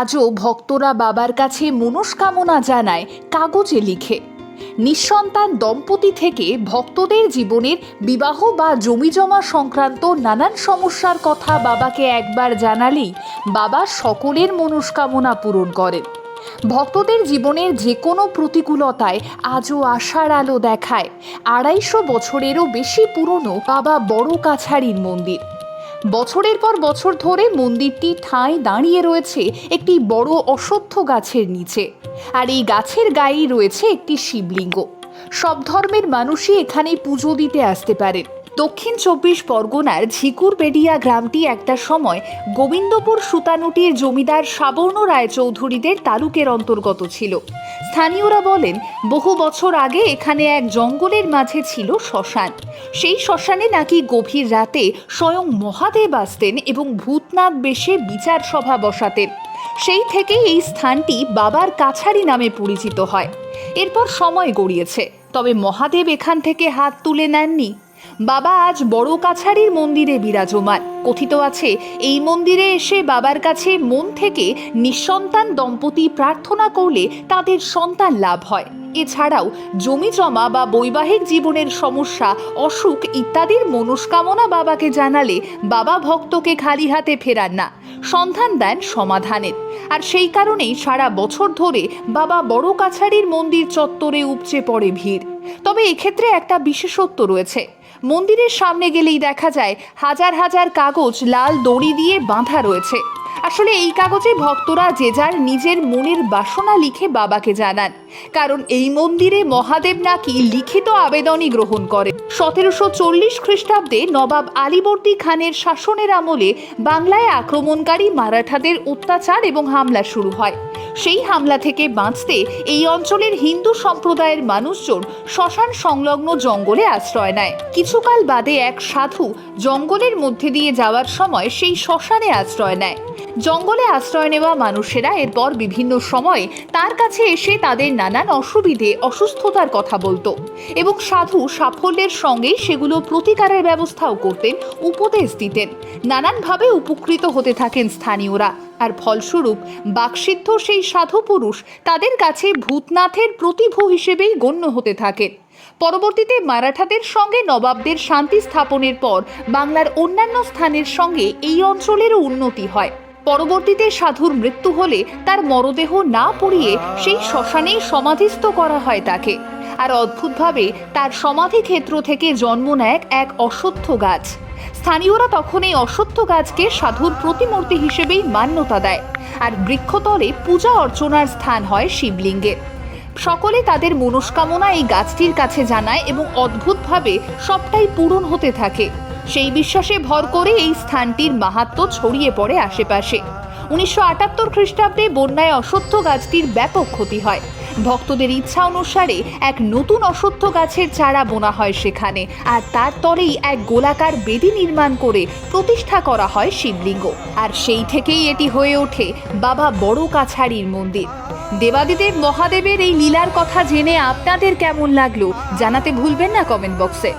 আজও ভক্তরা বাবার কাছে মনস্কামনা জানায়, কাগজে লিখে। নিঃসন্তান দম্পতি থেকে ভক্তদের জীবনের বিবাহ বা জমিজমা সংক্রান্ত নানান সমস্যার কথা বাবাকে একবার জানালেই বাবা সকলের মনস্কামনা পূরণ করেন। ভক্তদের জীবনের যে কোনো প্রতিকূলতায় আজও আশার আলো দেখায়। আড়াইশো বছরেরও বেশি পুরনো বাবা বড় কাছারির মন্দির। বছরের পর বছর ধরে মন্দিরটি ঠাঁই দাঁড়িয়ে রয়েছে একটি বড় অসত্য গাছের নিচে। আর এই গাছের গায়েই রয়েছে একটি শিবলিঙ্গ। সব ধর্মের মানুষই এখানে পুজো দিতে আসতে পারেন। দক্ষিণ চব্বিশ পরগনার ঝিকুরবেডিয়া গ্রামটি একটা সময় গোবিন্দপুর সুতানুটির জমিদার সাবর্ণ রায়চৌধুরীদের তালুকের অন্তর্গত ছিল। স্থানীয়রা বলেন, বহু বছর আগে এখানে এক জঙ্গলের মাঝে ছিল শ্মশান। সেই শ্মশানে নাকি গভীর রাতে স্বয়ং মহাদেব আসতেন এবং ভূতনাগ বেশে বিচার সভা বসাতেন। সেই থেকেই এই স্থানটি বাবার কাছারি নামে পরিচিত হয়। এরপর সময় গড়িয়েছে, তবে মহাদেব এখান থেকে হাত তুলে নেননি। বাবা আজ বড় কাছারির মন্দিরে বিরাজমান। কথিত আছে, এই মন্দিরে এসে বাবার কাছে মন থেকে নিঃসন্তান দম্পতি প্রার্থনা করলে তাদের সন্তান লাভ হয়। এছাড়াও জমি জমা বা বৈবাহিক জীবনের সমস্যা, অসুখ ইত্যাদির মনস্কামনা বাবাকে জানালে বাবা ভক্তকে খালি হাতে ফেরান না, সন্ধান দেন সমাধানের। আর সেই কারণেই সারা বছর ধরে বাবা বড় কাছারির মন্দির চত্বরে উপচে পড়ে ভিড়। তবে এক্ষেত্রে একটা বিশেষত্ব রয়েছে। মন্দিরের সামনে গেলেই দেখা যায় হাজার হাজার কাগজ লাল দড়ি দিয়ে বাঁধা রয়েছে। আসলে এই কাগজে ভক্তরা যে যার নিজের মনের বাসনা লিখে বাবাকে জানান। কারণ এই মন্দিরে মহাদেব নাকি লিখিত আবেদনই গ্রহণ করেন। সতেরোশো চল্লিশ খ্রিস্টাব্দে নবাব আলীবর্দী খানের শাসনের আমলে বাংলায় আক্রমণকারী মারাঠাদের অত্যাচার এবং হামলা শুরু হয়। সেই হামলা থেকে বাঁচতে এই অঞ্চলের হিন্দু সম্প্রদায়ের মানুষজন শ্মশান সংলগ্ন জঙ্গলে আশ্রয় নেয়। কিছুকাল বাদে এক সাধু জঙ্গলের মধ্যে দিয়ে যাওয়ার সময় সেই শ্মশানে আশ্রয় নেয়। জঙ্গলে আশ্রয় নেওয়া মানুষেরা এরপর বিভিন্ন সময়ে তার কাছে এসে তাদের নানান অসুবিধে, অসুস্থতার কথা বলতো এবং সাধু সাফল্যের সঙ্গে সেগুলো প্রতিকারের ব্যবস্থাও করতেন, উপদেশ দিতেন। নানানভাবে উপকৃত হতে থাকেন স্থানীয়রা। আর ফলস্বরূপ, বাকসিদ্ধ সেই সাধু পুরুষ তাদের কাছে ভূতনাথের প্রতিভূ হিসেবেই গণ্য হতে থাকেন। পরবর্তীতে মারাঠাদের সঙ্গে নবাবদের শান্তি স্থাপনের পর বাংলার অন্যান্য স্থানের সঙ্গে এই অঞ্চলেরও উন্নতি হয়। পরবর্তীতে সাধুর মৃত্যু হলে তার মরদেহ না পড়িয়ে সেই শ্মশানেই সমাধিস্থ করা হয় তাকে। আর অদ্ভুতভাবে তার সমাধি ক্ষেত্র থেকে জন্ম নেয় এক অশ্বত্থ গাছ। স্থানীয়রা তখন এই অশ্বত্থ গাছকে সাধুর প্রতিমূর্তি হিসেবেই মান্যতা দেয়। আর বৃক্ষতলে পূজা অর্চনার স্থান হয় শিবলিঙ্গের সকলে তাদের মনস্কামনা এই গাছটির কাছে জানায় এবং অদ্ভুতভাবে সবটাই পূরণ হতে থাকে। সেই বিশ্বাসে ভর করে এই স্থানটির মাহাত্ম ছড়িয়ে পড়ে আশেপাশে। উনিশশো আটাত্তর খ্রিস্টাব্দে বন্যায় অশ্বত্থ গাছটির ব্যাপক ক্ষতি হয়। ভক্তদের ইচ্ছা অনুসারে এক নতুন অশ্বত্থ গাছের চারা বোনা হয় সেখানে, আর তার তলেই এক গোলাকার বেদি নির্মাণ করে প্রতিষ্ঠা করা হয় শিবলিঙ্গ। আর সেই থেকেই এটি হয়ে ওঠে বাবা বড় কাছারির মন্দির। দেবাদিদেব মহাদেবের এই লীলার কথা জেনে আপনাদের কেমন লাগল জানাতে ভুলবেন না কমেন্ট বক্সে।